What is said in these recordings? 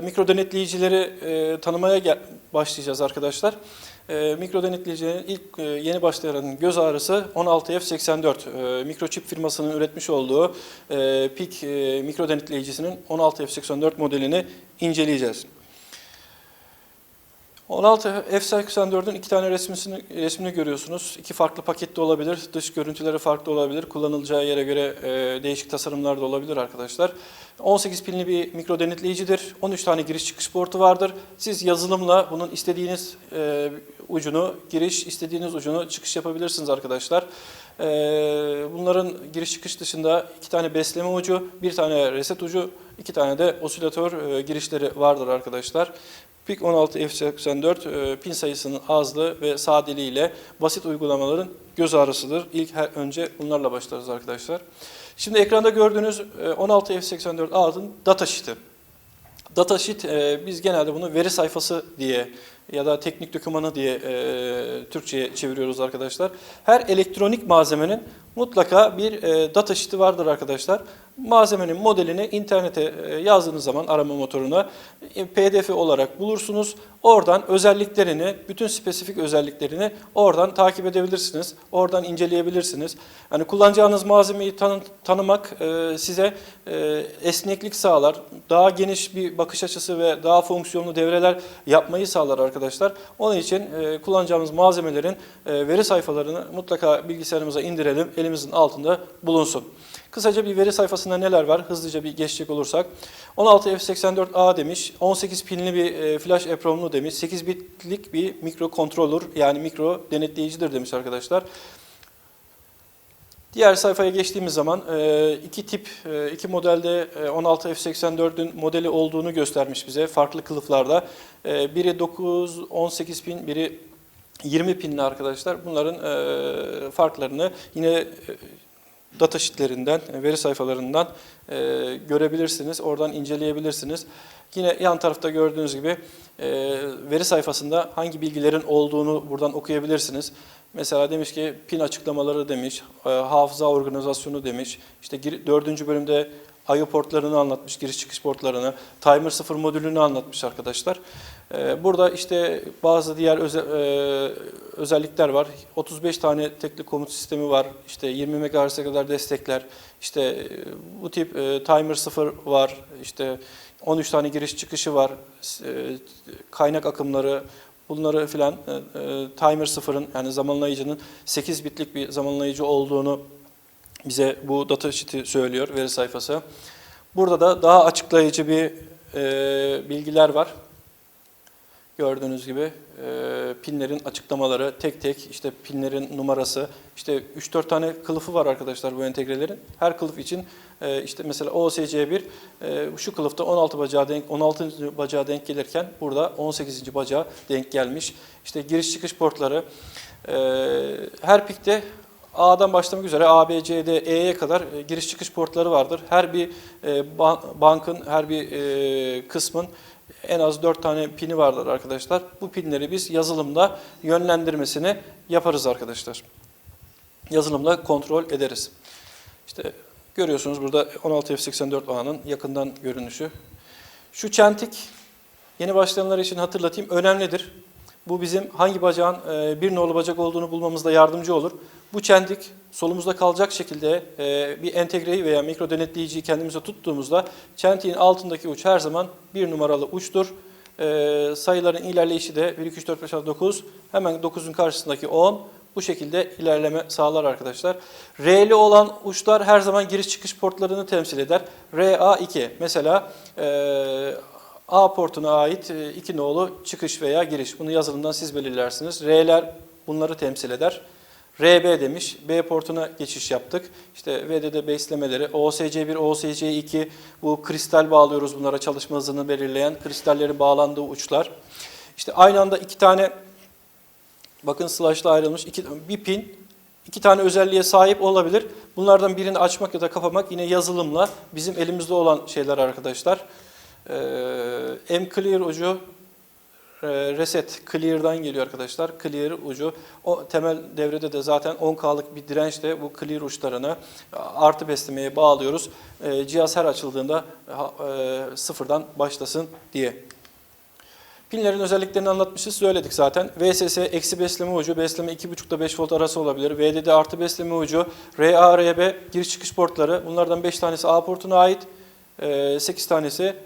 Mikro denetleyicileri e, tanımaya gel- başlayacağız arkadaşlar. E, mikro denetleyicilerin ilk e, yeni başlayanın göz ağrısı 16F84. E, mikroçip firmasının üretmiş olduğu e, PIK e, mikro denetleyicisinin 16F84 modelini inceleyeceğiz. 16 F84'ün iki tane resmini, resmini görüyorsunuz. İki farklı pakette olabilir. Dış görüntüleri farklı olabilir. Kullanılacağı yere göre e, değişik tasarımlar da olabilir arkadaşlar. 18 pinli bir mikro denetleyicidir. 13 tane giriş çıkış portu vardır. Siz yazılımla bunun istediğiniz e, ucunu, giriş, istediğiniz ucunu çıkış yapabilirsiniz arkadaşlar. E, bunların giriş çıkış dışında iki tane besleme ucu, bir tane reset ucu, iki tane de osilatör e, girişleri vardır arkadaşlar. PIK 16 F84 e, pin sayısının azlığı ve sadeliğiyle basit uygulamaların göz ağrısıdır. İlk her, önce bunlarla başlarız arkadaşlar. Şimdi ekranda gördüğünüz e, 16 F84 A'nın datasheet'i. Datasheet e, biz genelde bunu veri sayfası diye ya da teknik dokümanı diye e, Türkçe'ye çeviriyoruz arkadaşlar. Her elektronik malzemenin mutlaka bir e, datasheet'i vardır arkadaşlar. Malzemenin modelini internete e, yazdığınız zaman arama motoruna e, pdf olarak bulursunuz. Oradan özelliklerini, bütün spesifik özelliklerini oradan takip edebilirsiniz. Oradan inceleyebilirsiniz. Yani kullanacağınız malzemeyi tanı- tanımak e, size e, esneklik sağlar. Daha geniş bir bakış açısı ve daha fonksiyonlu devreler yapmayı sağlar arkadaşlar. Onun için e, kullanacağımız malzemelerin e, veri sayfalarını mutlaka bilgisayarımıza indirelim. Elimizin altında bulunsun. Kısaca bir veri sayfasında neler var? Hızlıca bir geçecek olursak. 16F84A demiş, 18 pinli bir e, flash EPROM'lu demiş, 8 bitlik bir mikro controller yani mikro denetleyicidir demiş arkadaşlar. Diğer sayfaya geçtiğimiz zaman e, iki tip, e, iki modelde e, 16 F84'ün modeli olduğunu göstermiş bize farklı kılıflarda. Biri 9, 18 pin, biri 20 pinli arkadaşlar. Bunların e, farklarını yine e, datasheetlerinden, veri sayfalarından e, görebilirsiniz. Oradan inceleyebilirsiniz. Yine yan tarafta gördüğünüz gibi e, veri sayfasında hangi bilgilerin olduğunu buradan okuyabilirsiniz. Mesela demiş ki pin açıklamaları demiş, e, hafıza organizasyonu demiş. İşte dördüncü bölümde I.O. portlarını anlatmış, giriş çıkış portlarını, timer 0 modülünü anlatmış arkadaşlar. E, burada işte bazı diğer e, özellikler var. 35 tane tekli komut sistemi var. İşte 20 MHz'e kadar destekler. İşte bu tip timer 0 var. İşte 13 tane giriş çıkışı var. Kaynak akımları, bunları filan e, e, timer sıfırın yani zamanlayıcının 8 bitlik bir zamanlayıcı olduğunu bize bu datasheet'i söylüyor veri sayfası. Burada da daha açıklayıcı bir e, bilgiler var. Gördüğünüz gibi e, pinlerin açıklamaları tek tek işte pinlerin numarası işte 3-4 tane kılıfı var arkadaşlar bu entegrelerin. Her kılıf için e, işte mesela OSC1 e, şu kılıfta 16 bacağı denk 16. bacağı denk gelirken burada 18. bacağı denk gelmiş. İşte giriş çıkış portları e, her pikte A'dan başlamak üzere A, B, C, D, E'ye kadar e, giriş çıkış portları vardır. Her bir e, ban- bankın, her bir e, kısmın en az 4 tane pini vardır arkadaşlar. Bu pinleri biz yazılımda yönlendirmesini yaparız arkadaşlar. Yazılımla kontrol ederiz. İşte görüyorsunuz burada 16F84A'nın yakından görünüşü. Şu çentik yeni başlayanlar için hatırlatayım önemlidir. Bu bizim hangi bacağın e, bir nolu bacak olduğunu bulmamızda yardımcı olur. Bu çentik solumuzda kalacak şekilde e, bir entegreyi veya mikro denetleyiciyi kendimize tuttuğumuzda çentiğin altındaki uç her zaman bir numaralı uçtur. E, sayıların ilerleyişi de 1, 2, 3, 4, 5, 6, 9 hemen 9'un karşısındaki 10 bu şekilde ilerleme sağlar arkadaşlar. R'li olan uçlar her zaman giriş çıkış portlarını temsil eder. RA2 mesela e, A portuna ait e, iki nolu çıkış veya giriş. Bunu yazılımdan siz belirlersiniz. R'ler bunları temsil eder. RB demiş. B portuna geçiş yaptık. İşte VDD beslemeleri. OSC1, OSC2 bu kristal bağlıyoruz bunlara çalışma hızını belirleyen kristallerin bağlandığı uçlar. İşte aynı anda iki tane bakın slash'la ayrılmış iki, bir pin iki tane özelliğe sahip olabilir. Bunlardan birini açmak ya da kapamak yine yazılımla bizim elimizde olan şeyler arkadaşlar. Ee, M-Clear ucu e, reset clear'dan geliyor arkadaşlar. Clear ucu. O temel devrede de zaten 10K'lık bir dirençle bu clear uçlarını e, artı beslemeye bağlıyoruz. E, cihaz her açıldığında ha- e, sıfırdan başlasın diye. Pinlerin özelliklerini anlatmışız, söyledik zaten. VSS eksi besleme ucu, besleme 2.5 ile 5 volt arası olabilir. VDD artı besleme ucu, RA, RB giriş çıkış portları. Bunlardan 5 tanesi A portuna ait, 8 tanesi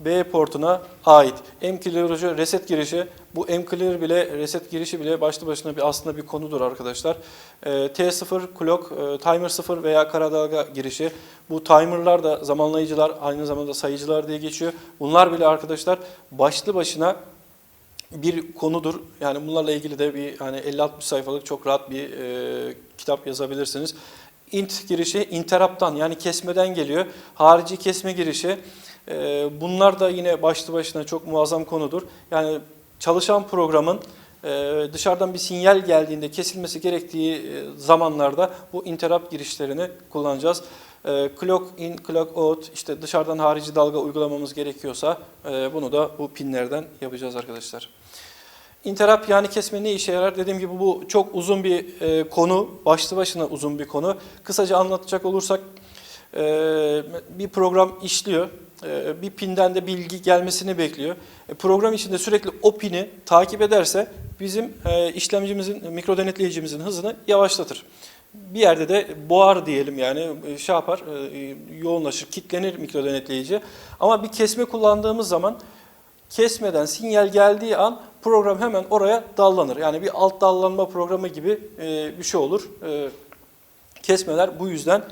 B portuna ait. M-Clear ucu reset girişi. Bu M-Clear bile, reset girişi bile başlı başına bir aslında bir konudur arkadaşlar. Ee, T0, clock, e, timer 0 veya kara dalga girişi. Bu timerlar da zamanlayıcılar, aynı zamanda sayıcılar diye geçiyor. Bunlar bile arkadaşlar başlı başına bir konudur. Yani bunlarla ilgili de bir hani 50-60 sayfalık çok rahat bir e, kitap yazabilirsiniz. Int girişi interrupt'tan yani kesmeden geliyor. Harici kesme girişi. E, bunlar da yine başlı başına çok muazzam konudur. Yani çalışan programın e, dışarıdan bir sinyal geldiğinde kesilmesi gerektiği e, zamanlarda bu interrupt girişlerini kullanacağız. E, Clock in, clock out, işte dışarıdan harici dalga uygulamamız gerekiyorsa bunu da bu pinlerden yapacağız arkadaşlar. Interrupt yani kesme ne işe yarar? Dediğim gibi bu çok uzun bir konu, başlı başına uzun bir konu. Kısaca anlatacak olursak bir program işliyor, bir pinden de bilgi gelmesini bekliyor. E, program içinde sürekli o pini takip ederse bizim e, işlemcimizin, mikro denetleyicimizin hızını yavaşlatır. Bir yerde de boğar diyelim yani e, şey yapar, e, yoğunlaşır, kitlenir mikro denetleyici. Ama bir kesme kullandığımız zaman kesmeden sinyal geldiği an program hemen oraya dallanır. Yani bir alt dallanma programı gibi e, bir şey olur. E, kesmeler bu yüzden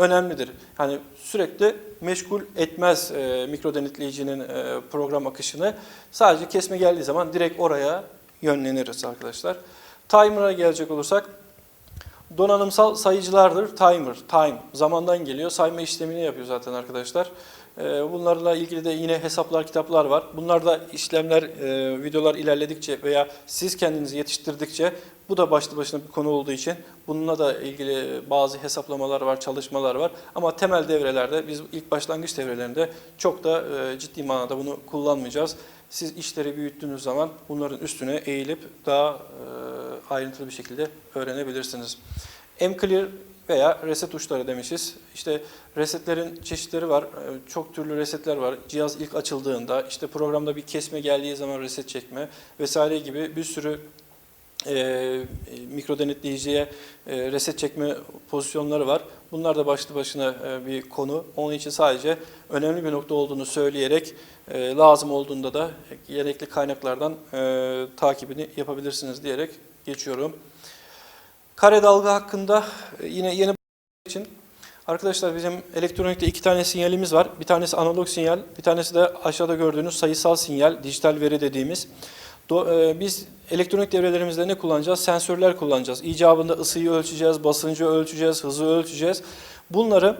önemlidir. Yani sürekli meşgul etmez e, mikro e, program akışını. Sadece kesme geldiği zaman direkt oraya yönleniriz arkadaşlar. Timer'a gelecek olursak donanımsal sayıcılardır. Timer, time zamandan geliyor. Sayma işlemini yapıyor zaten arkadaşlar. Ee, Bunlarla ilgili de yine hesaplar, kitaplar var. Bunlarda işlemler, e, videolar ilerledikçe veya siz kendinizi yetiştirdikçe bu da başlı başına bir konu olduğu için bununla da ilgili bazı hesaplamalar var, çalışmalar var. Ama temel devrelerde biz ilk başlangıç devrelerinde çok da e, ciddi manada bunu kullanmayacağız. Siz işleri büyüttüğünüz zaman bunların üstüne eğilip daha e, ayrıntılı bir şekilde öğrenebilirsiniz. M-Clear veya reset tuşları demişiz. İşte resetlerin çeşitleri var. Ee, Çok türlü resetler var. Cihaz ilk açıldığında, işte programda bir kesme geldiği zaman reset çekme vesaire gibi bir sürü e, e, mikro denetleyiciye e, reset çekme pozisyonları var. Bunlar da başlı başına e, bir konu. Onun için sadece önemli bir nokta olduğunu söyleyerek e, lazım olduğunda da gerekli kaynaklardan e, takibini yapabilirsiniz diyerek geçiyorum. Kare dalga hakkında e, yine yeni için arkadaşlar bizim elektronikte iki tane sinyalimiz var. Bir tanesi analog sinyal, bir tanesi de aşağıda gördüğünüz sayısal sinyal, dijital veri dediğimiz. E, Biz elektronik devrelerimizde ne kullanacağız? Sensörler kullanacağız. İcabında ısıyı ölçeceğiz, basıncı ölçeceğiz, hızı ölçeceğiz. Bunları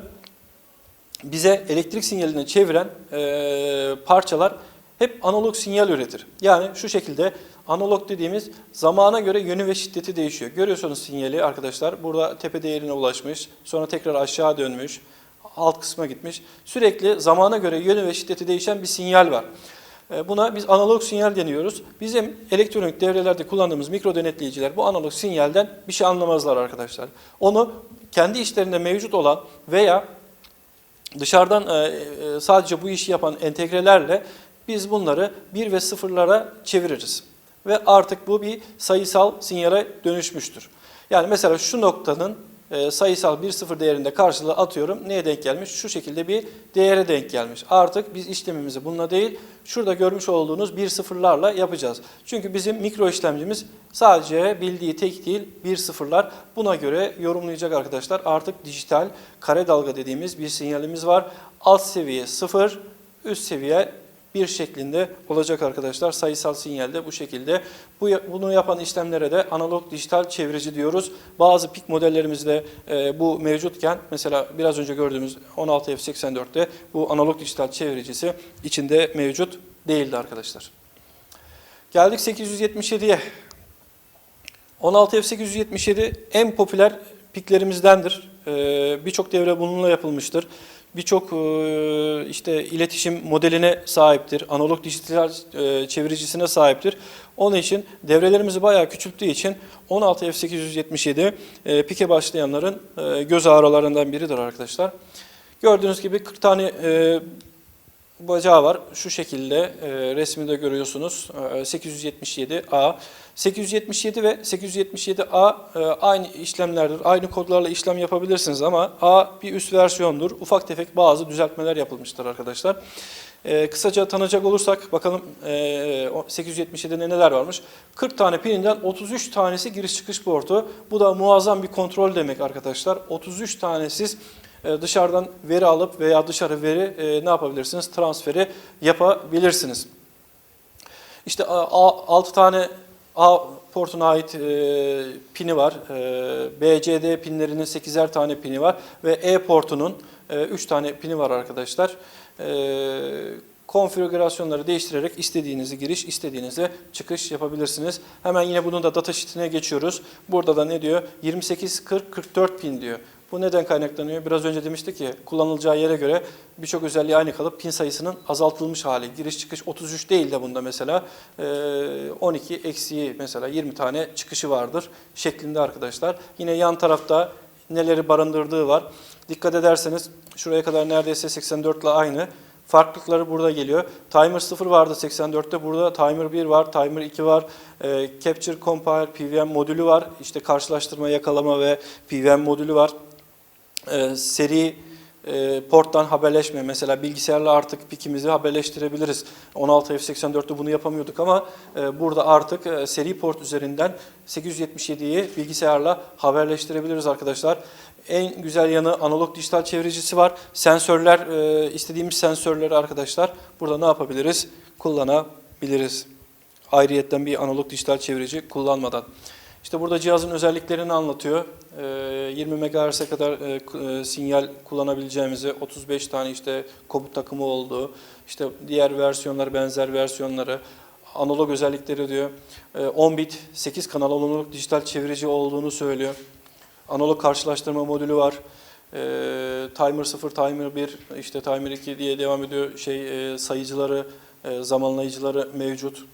bize elektrik sinyalini çeviren e, parçalar hep analog sinyal üretir. Yani şu şekilde analog dediğimiz zamana göre yönü ve şiddeti değişiyor. Görüyorsunuz sinyali arkadaşlar. Burada tepe değerine ulaşmış, sonra tekrar aşağı dönmüş, alt kısma gitmiş. Sürekli zamana göre yönü ve şiddeti değişen bir sinyal var. E, Buna biz analog sinyal deniyoruz. Bizim elektronik devrelerde kullandığımız mikro denetleyiciler bu analog sinyalden bir şey anlamazlar arkadaşlar. Onu kendi işlerinde mevcut olan veya dışarıdan e, e, sadece bu işi yapan entegrelerle biz bunları bir ve sıfırlara çeviririz. Ve artık bu bir sayısal sinyale dönüşmüştür. Yani mesela şu noktanın e, sayısal 1-0 değerinde karşılığı atıyorum. Neye denk gelmiş? Şu şekilde bir değere denk gelmiş. Artık biz işlemimizi bununla değil, şurada görmüş olduğunuz 1-0'larla yapacağız. Çünkü bizim mikro işlemcimiz sadece bildiği tek değil 1-0'lar. Buna göre yorumlayacak arkadaşlar. Artık dijital kare dalga dediğimiz bir sinyalimiz var. Alt seviye 0, üst seviye bir şeklinde olacak arkadaşlar. Sayısal sinyalde bu şekilde. Bu bunu yapan işlemlere de analog dijital çevirici diyoruz. Bazı pik modellerimizde e, bu mevcutken mesela biraz önce gördüğümüz 16F84'te bu analog dijital çeviricisi içinde mevcut değildi arkadaşlar. Geldik 877'ye. 16F877 en popüler piklerimizdendir. Ee, Birçok devre bununla yapılmıştır. Birçok e, işte iletişim modeline sahiptir. Analog dijital e, çeviricisine sahiptir. Onun için devrelerimizi bayağı küçülttüğü için 16 F877 e, pike başlayanların göz ağrılarından biridir arkadaşlar. Gördüğünüz gibi 40 tane bacağı var. Şu şekilde resminde görüyorsunuz. E, 877A. 877 ve 877A e, aynı işlemlerdir. Aynı kodlarla işlem yapabilirsiniz ama A bir üst versiyondur. Ufak tefek bazı düzeltmeler yapılmıştır arkadaşlar. E, kısaca tanıyacak olursak bakalım e, o 877'de neler varmış. 40 tane pininden 33 tanesi giriş çıkış portu. Bu da muazzam bir kontrol demek arkadaşlar. 33 tanesiz e, dışarıdan veri alıp veya dışarı veri e, ne yapabilirsiniz? Transferi yapabilirsiniz. İşte 6 tane A portuna ait e, pini var. E, BCD pinlerinin 8'er tane pini var ve E portunun 3 tane pini var arkadaşlar. E, konfigürasyonları değiştirerek istediğinizi giriş, istediğinize çıkış yapabilirsiniz. Hemen yine bunun da datasheet'ine geçiyoruz. Burada da ne diyor? 28 40 44 pin diyor. Bu neden kaynaklanıyor? Biraz önce demiştik ki kullanılacağı yere göre birçok özelliği aynı kalıp pin sayısının azaltılmış hali. Giriş çıkış 33 değil de bunda mesela 12 eksiği mesela 20 tane çıkışı vardır şeklinde arkadaşlar. Yine yan tarafta neleri barındırdığı var. Dikkat ederseniz şuraya kadar neredeyse 84 ile aynı. Farklılıkları burada geliyor. Timer 0 vardı 84'te. Burada Timer 1 var, Timer 2 var. E, Capture, Compile, PVM modülü var. İşte karşılaştırma, yakalama ve PVM modülü var. E, seri e, porttan haberleşme. Mesela bilgisayarla artık pikimizi haberleştirebiliriz. 16 F84'te bunu yapamıyorduk ama e, burada artık e, seri port üzerinden 877'yi bilgisayarla haberleştirebiliriz arkadaşlar. En güzel yanı analog dijital çeviricisi var. Sensörler, e, istediğimiz sensörleri arkadaşlar burada ne yapabiliriz? Kullanabiliriz. Ayrıyetten bir analog dijital çevirici kullanmadan. İşte burada cihazın özelliklerini anlatıyor. 20 MHz'e kadar e, sinyal kullanabileceğimizi, 35 tane işte komut takımı olduğu, işte diğer versiyonlar benzer versiyonları, analog özellikleri diyor. 10 bit 8 kanal analog dijital çevirici olduğunu söylüyor. Analog karşılaştırma modülü var. timer 0, timer 1, işte timer 2 diye devam ediyor. Şey sayıcıları, zamanlayıcıları mevcut.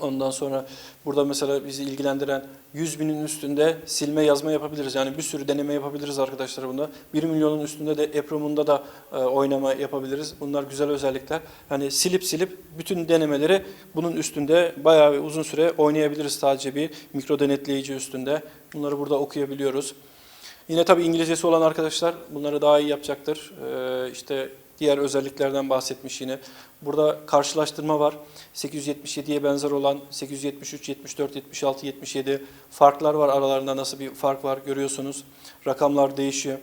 Ondan sonra burada mesela bizi ilgilendiren 100 binin üstünde silme yazma yapabiliriz. Yani bir sürü deneme yapabiliriz arkadaşlar bunda. 1 milyonun üstünde de EPROM'unda da e, oynama yapabiliriz. Bunlar güzel özellikler. Hani silip silip bütün denemeleri bunun üstünde bayağı bir uzun süre oynayabiliriz sadece bir mikro denetleyici üstünde. Bunları burada okuyabiliyoruz. Yine tabii İngilizcesi olan arkadaşlar bunları daha iyi yapacaktır. Ee, işte diğer özelliklerden bahsetmiş yine. Burada karşılaştırma var. 877'ye benzer olan 873, 74, 76, 77 farklar var aralarında nasıl bir fark var görüyorsunuz. Rakamlar değişiyor.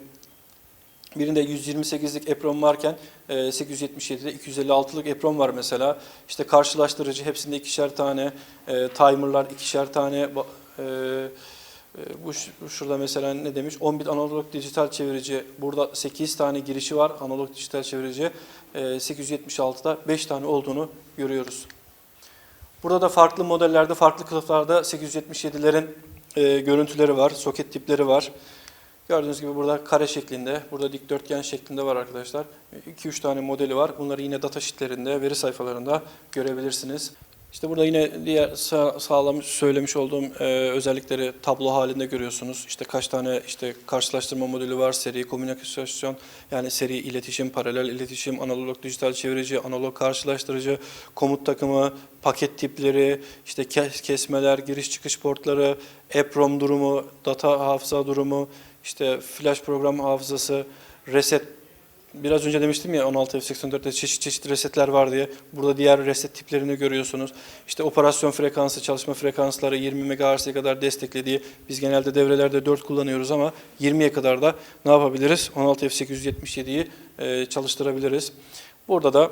Birinde 128'lik EPROM varken 877'de 256'lık EPROM var mesela. İşte karşılaştırıcı hepsinde ikişer tane, e, timerlar ikişer tane, e, bu şurada mesela ne demiş? 10 bit analog dijital çevirici. Burada 8 tane girişi var analog dijital çevirici. 876'da 5 tane olduğunu görüyoruz. Burada da farklı modellerde, farklı kılıflarda 877'lerin e, görüntüleri var, soket tipleri var. Gördüğünüz gibi burada kare şeklinde, burada dikdörtgen şeklinde var arkadaşlar. 2-3 tane modeli var. Bunları yine datasheetlerinde, veri sayfalarında görebilirsiniz. İşte burada yine diğer sağ, sağlamış söylemiş olduğum e, özellikleri tablo halinde görüyorsunuz. İşte kaç tane işte karşılaştırma modülü var, seri komünikasyon yani seri iletişim, paralel iletişim, analog dijital çevirici, analog karşılaştırıcı, komut takımı, paket tipleri, işte kesmeler, giriş çıkış portları, EPROM durumu, data hafıza durumu, işte flash program hafızası, reset Biraz önce demiştim ya 16 F84'te çeşit çeşit resetler var diye. Burada diğer reset tiplerini görüyorsunuz. İşte operasyon frekansı, çalışma frekansları 20 MHz'e kadar desteklediği. Biz genelde devrelerde 4 kullanıyoruz ama 20'ye kadar da ne yapabiliriz? 16 F877'yi e, çalıştırabiliriz. Burada da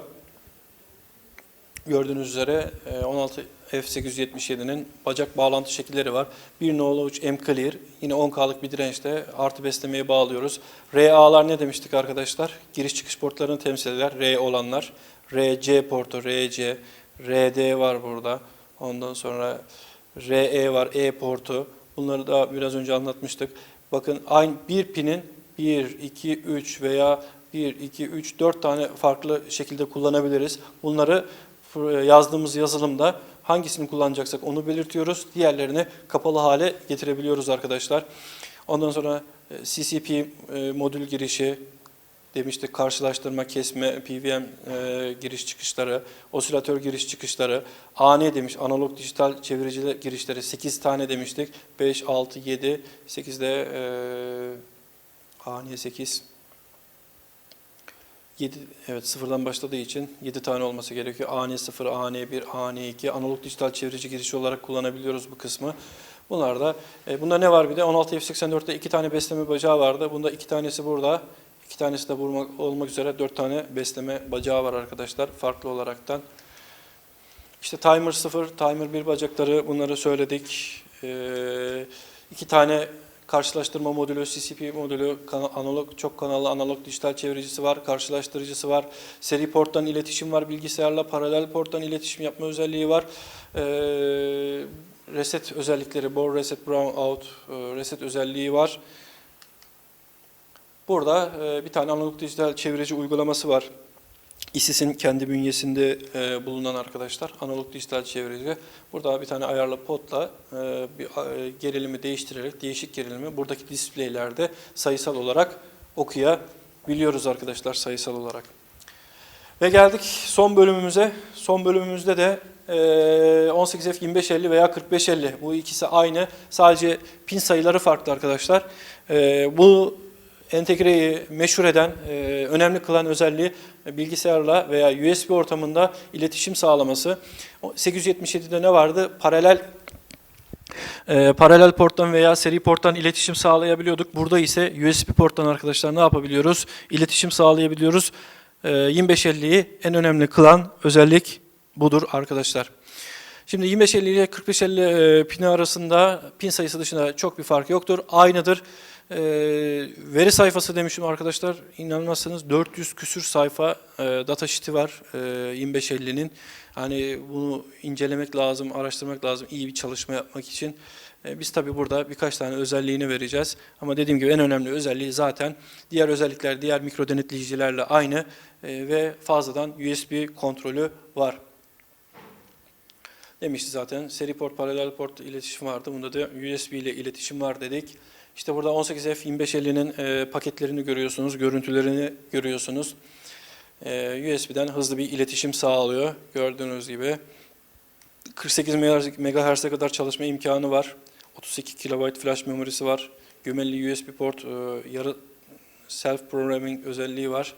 gördüğünüz üzere 16 e, F877'nin bacak bağlantı şekilleri var. Bir nolu uç M clear. Yine 10K'lık bir dirençte artı beslemeye bağlıyoruz. RA'lar ne demiştik arkadaşlar? Giriş çıkış portlarını temsil eder. R olanlar. RC portu, RC, RD var burada. Ondan sonra RE var, E portu. Bunları da biraz önce anlatmıştık. Bakın aynı bir pinin 1, 2, 3 veya 1, 2, 3, 4 tane farklı şekilde kullanabiliriz. Bunları yazdığımız yazılımda hangisini kullanacaksak onu belirtiyoruz. Diğerlerini kapalı hale getirebiliyoruz arkadaşlar. Ondan sonra e, CCP e, modül girişi demiştik. Karşılaştırma, kesme, PWM e, giriş çıkışları, osilatör giriş çıkışları, AN demiş, analog dijital çevirici girişleri 8 tane demiştik. 5, 6, 7, 8 de e, AN 8. 7, evet sıfırdan başladığı için 7 tane olması gerekiyor. AN0, AN1, AN2 analog dijital çevirici girişi olarak kullanabiliyoruz bu kısmı. Bunlar e, bunda ne var bir de 16F84'te iki tane besleme bacağı vardı. Bunda iki tanesi burada, iki tanesi de vurmak olmak üzere dört tane besleme bacağı var arkadaşlar farklı olaraktan. İşte timer 0, timer 1 bacakları bunları söyledik. Ee, iki tane karşılaştırma modülü, CCP modülü, analog çok kanallı analog dijital çeviricisi var, karşılaştırıcısı var. Seri porttan iletişim var bilgisayarla, paralel porttan iletişim yapma özelliği var. Ee, reset özellikleri, bore reset, brown out, e, reset özelliği var. Burada e, bir tane analog dijital çevirici uygulaması var. ISIS'in kendi bünyesinde e, bulunan arkadaşlar analog dijital çevirici. Burada bir tane ayarlı potla e, bir e, gerilimi değiştirerek değişik gerilimi buradaki displaylerde sayısal olarak okuyabiliyoruz arkadaşlar sayısal olarak. Ve geldik son bölümümüze. Son bölümümüzde de e, 18F2550 veya 4550 bu ikisi aynı. Sadece pin sayıları farklı arkadaşlar. Bu entegreyi meşhur eden, e, önemli kılan özelliği bilgisayarla veya USB ortamında iletişim sağlaması. O 877'de ne vardı? Paralel e, paralel porttan veya seri porttan iletişim sağlayabiliyorduk. Burada ise USB porttan arkadaşlar ne yapabiliyoruz? İletişim sağlayabiliyoruz. E, 2550'yi en önemli kılan özellik budur arkadaşlar. Şimdi 2550 ile 4550 e, pini arasında pin sayısı dışında çok bir fark yoktur. Aynıdır. E, veri sayfası demişim arkadaşlar. İnanmazsanız 400 küsür sayfa e, datasheet'i var e, 2550'nin. Hani bunu incelemek lazım, araştırmak lazım iyi bir çalışma yapmak için. E, Biz tabii burada birkaç tane özelliğini vereceğiz. Ama dediğim gibi en önemli özelliği zaten diğer özellikler, diğer mikro denetleyicilerle aynı e, ve fazladan USB kontrolü var. Demişti zaten seri port, paralel port iletişim vardı. Bunda da USB ile iletişim var dedik. İşte burada 18F2550'nin e, paketlerini görüyorsunuz, görüntülerini görüyorsunuz. E, USB'den hızlı bir iletişim sağlıyor gördüğünüz gibi. 48 MHz'e kadar çalışma imkanı var. 32 KB flash memorisi var. Gömeli USB port, e, yarı self programming özelliği var.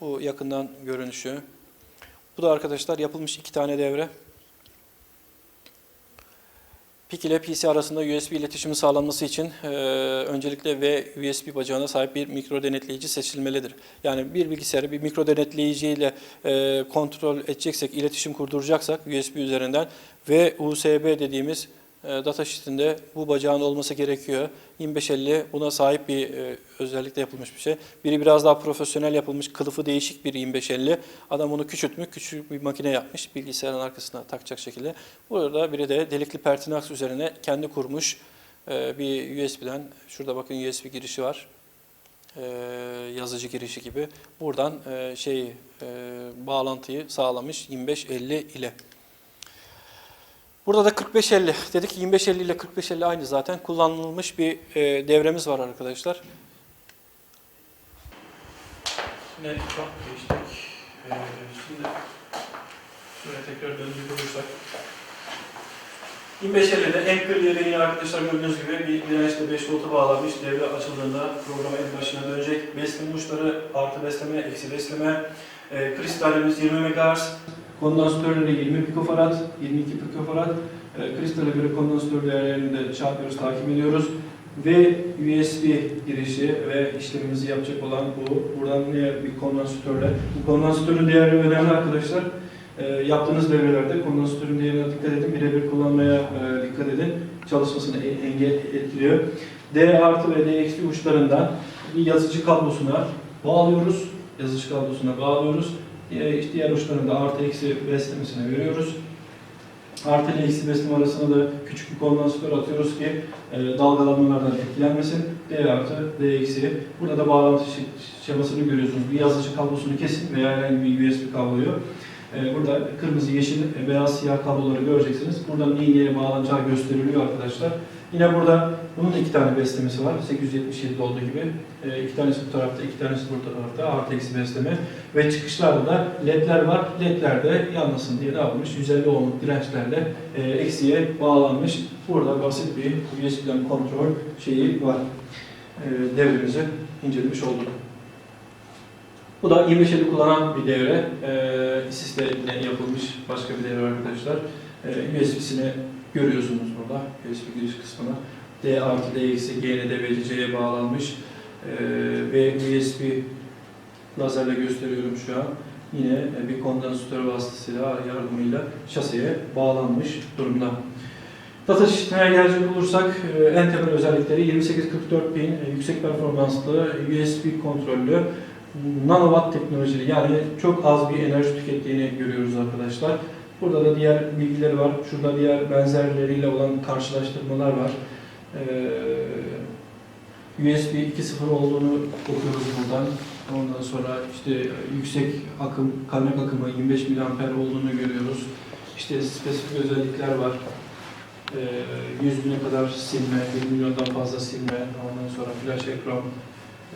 Bu yakından görünüşü. Bu da arkadaşlar yapılmış iki tane devre. PIC ile PC arasında USB iletişimi sağlanması için e, öncelikle V USB bacağına sahip bir mikro denetleyici seçilmelidir. Yani bir bilgisayarı bir mikro denetleyici ile e, kontrol edeceksek, iletişim kurduracaksak USB üzerinden ve USB dediğimiz datasheet'inde bu bacağın olması gerekiyor. 2550 buna sahip bir e, özellikle yapılmış bir şey. Biri biraz daha profesyonel yapılmış, kılıfı değişik bir 2550. Adam onu küçültmüş, küçük bir makine yapmış bilgisayarın arkasına takacak şekilde. Burada biri de delikli pertinax üzerine kendi kurmuş e, bir USB'den. Şurada bakın USB girişi var. E, yazıcı girişi gibi. Buradan e, şeyi e, bağlantıyı sağlamış 2550 ile. Burada da 4550 dedik. 2550 ile 4550 aynı zaten kullanılmış bir e, devremiz var arkadaşlar. Yine çok geçtik. E, şimdi şuraya tekrar dönecek olursak. 2550'de en kırılı yine arkadaşlar gördüğünüz gibi bir dirençle 5 volta bağlanmış. Devre açıldığında programa en başına dönecek. Besleme uçları artı besleme, eksi besleme. E, kristalimiz 20 MHz. Kondansatörleri 20 pikofarad, 22 pikofarad. E, kristale göre kondansatör değerlerini de çarpıyoruz, takip ediyoruz. Ve USB girişi ve işlemimizi yapacak olan bu. Buradan bir kondansatörle. Bu kondansatörün değeri önemli arkadaşlar. E, yaptığınız devrelerde kondansatörün değerine dikkat edin. Birebir kullanmaya e, dikkat edin. Çalışmasını e- engel etkiliyor. D artı ve D eksi uçlarından bir yazıcı kablosuna bağlıyoruz. Yazıcı kablosuna bağlıyoruz. Diğer uçlarında artı eksi beslemesini veriyoruz. Artı ile eksi besleme arasına da küçük bir kondansatör atıyoruz ki e, dalgalanmalardan etkilenmesin. D artı, D eksi. Burada da bağlantı şemasını görüyorsunuz. Bir yazıcı kablosunu kesin veya herhangi bir USB kabloyu. E, burada kırmızı, yeşil, e, beyaz, siyah kabloları göreceksiniz. Buradan neyin nereye bağlanacağı gösteriliyor arkadaşlar. Yine burada bunun iki tane beslemesi var. 877'de olduğu gibi. E, iki tanesi bu tarafta, iki tanesi bu tarafta. Artı eksi besleme. Ve çıkışlarda da ledler var. Ledler de yanmasın diye ne yapılmış? 150 ohmluk dirençlerle e, eksiye bağlanmış. Burada basit bir USB'den kontrol şeyi var. E, devremizi incelemiş olduk. Bu da 2550 kullanan bir devre. E, ISIS'le yine yapılmış başka bir devre arkadaşlar. E, USB'sini görüyorsunuz burada. USB giriş kısmına. D artı D eksi GND ve C'ye bağlanmış. Ve USB lazerle gösteriyorum şu an. Yine e, bir kondansatör vasıtasıyla yardımıyla şaseye bağlanmış durumda. Data sheet'ine gelecek olursak e, en temel özellikleri 2844 pin e, yüksek performanslı USB kontrollü nanowatt teknolojili yani çok az bir enerji tükettiğini görüyoruz arkadaşlar. Burada da diğer bilgileri var. Şurada diğer benzerleriyle olan karşılaştırmalar var. Ee, USB 2.0 olduğunu okuyoruz buradan. Ondan sonra işte yüksek akım, kaynak akımı 25 mAh olduğunu görüyoruz. İşte spesifik özellikler var. Ee, 100 bine kadar silme, 1 milyondan fazla silme, ondan sonra flash ekran,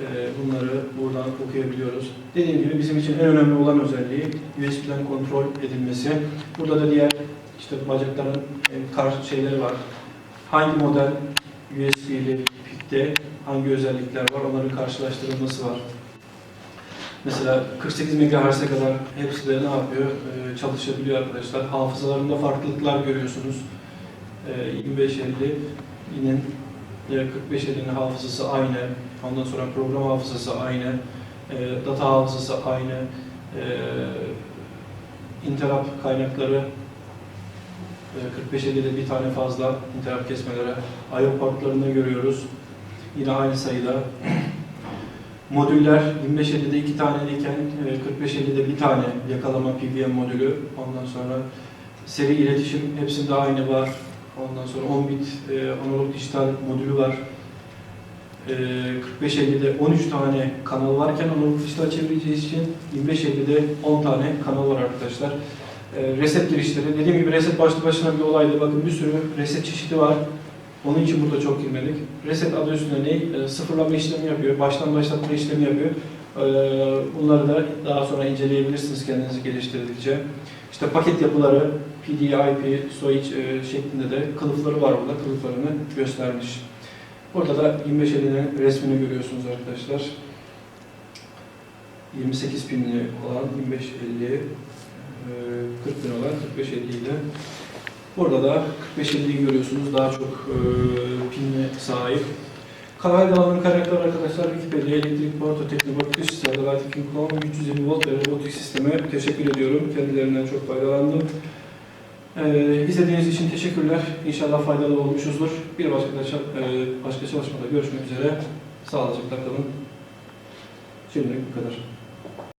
ee, bunları buradan okuyabiliyoruz. Dediğim gibi bizim için en önemli olan özelliği USB'den kontrol edilmesi. Burada da diğer işte bacakların e, karşı şeyleri var. Hangi model USB'li PIC'te hangi özellikler var onların karşılaştırılması var. Mesela 48 MHz'e kadar hepsi de ne yapıyor? Ee, çalışabiliyor arkadaşlar. Hafızalarında farklılıklar görüyorsunuz. Ee, 2550 yine 4550'nin hafızası aynı. Ondan sonra program hafızası aynı. E, data hafızası aynı. E, interrupt kaynakları e, 4550'de bir tane fazla interrupt kesmelere. I.O. portlarında görüyoruz. Yine aynı sayıda. Modüller 2550'de iki taneyken e, 4550'de bir tane yakalama PVM modülü. Ondan sonra seri iletişim hepsinde aynı var. Ondan sonra 10 bit e, analog dijital modülü var. E, 4550'de 13 tane kanal varken analog dijital çevireceğiz için 2550'de 10 tane kanal var arkadaşlar. E, reset girişleri, dediğim gibi reset başlı başına bir olaydı. Bakın bir sürü reset çeşidi var. Onun için burada çok girmedik. Reset adı üstünde ne? E, sıfırlama işlemi yapıyor, baştan başlatma işlemi yapıyor. E, bunları da daha sonra inceleyebilirsiniz kendinizi geliştirdikçe. İşte paket yapıları, PD, IP, switch e, şeklinde de kılıfları var burada. Kılıflarını göstermiş. Burada da 2550'nin resmini görüyorsunuz arkadaşlar. 28 pinli olan 2550, e, 40 bin olan 4550 ile. Burada da 4550'yi görüyorsunuz. Daha çok e, pinli sahip. Kanal alanın kaynakları arkadaşlar Wikipedia, elektrik, porto, teknoloji, kişisel, relatif Kincom, 320 volt ve robotik sisteme teşekkür ediyorum. Kendilerinden çok faydalandım. Ee, izlediğiniz için teşekkürler. İnşallah faydalı olmuşuzdur. Bir başka, e, başka çalışmada görüşmek üzere. Sağlıcakla kalın. Şimdilik bu kadar.